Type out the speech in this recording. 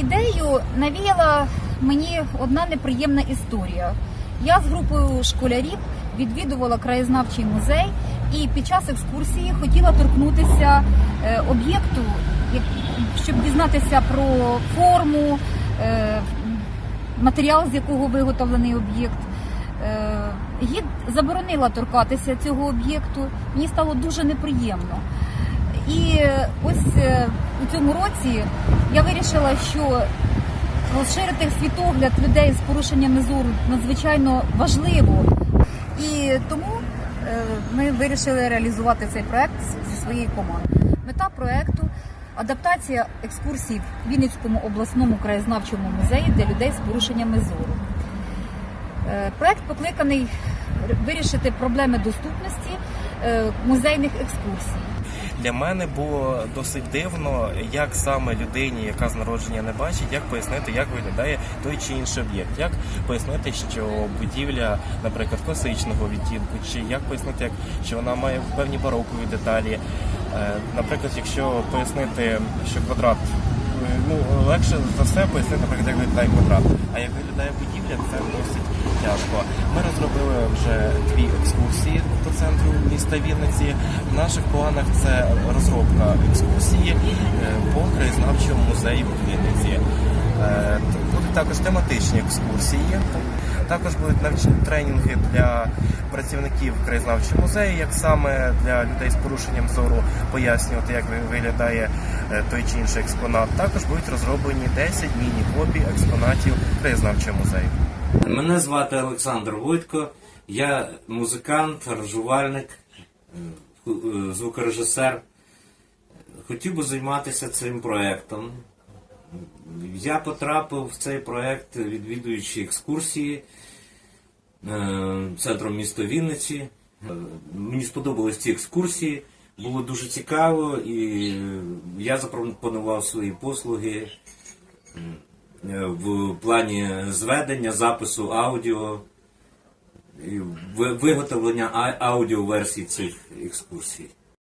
Ідею навіяла мені одна неприємна історія. Я з групою школярів відвідувала краєзнавчий музей і під час екскурсії хотіла торкнутися е, об'єкту, щоб дізнатися про форму, е, матеріал, з якого виготовлений об'єкт. Е, Гід заборонила торкатися цього об'єкту. Мені стало дуже неприємно. І ось е, у цьому році я вирішила, що розширити світогляд людей з порушеннями зору надзвичайно важливо. І тому е, ми вирішили реалізувати цей проект зі своєю командою. Мета проекту адаптація екскурсій в Вінницькому обласному краєзнавчому музеї для людей з порушеннями зору. Е, Проект покликаний вирішити проблеми доступності музейних екскурсій. Для мене було досить дивно, як саме людині, яка з народження не бачить, як пояснити, як виглядає той чи інший об'єкт, як пояснити, що будівля, наприклад, класичного відтінку, чи як пояснити, як що вона має певні барокові деталі. Е, Наприклад, якщо пояснити, що квадрат. е, Ну, легше за все пояснити, наприклад, як виглядає квадрат. А як виглядає будівля, це досить тяжко. Ми розробили вже дві екскурсії до центру міста Вінниці. В наших планах це розробка екскурсії е, по краєзнавчому музею в Вінниці. Е, Будуть також тематичні екскурсії. Також будуть навчні тренінги для працівників краєзнавчого музею, як саме для людей з порушенням зору пояснювати, як виглядає е, той чи інший експонат. Також будуть розроблені 10 міні-копій експонатів краєзнавчого музею. Мене звати Олександр Войтко, я музикант, аранжувальник, е, звукорежисер. Хотів би займатися цим проєктом. Я потрапив в цей проєкт, відвідуючи екскурсії е, центром міста Вінниці. Е, Мені сподобались ці екскурсії, було дуже цікаво, і е, я запропонував свої послуги в плані зведення, запису аудіо виготовлення аудіоверсій цих екскурсій.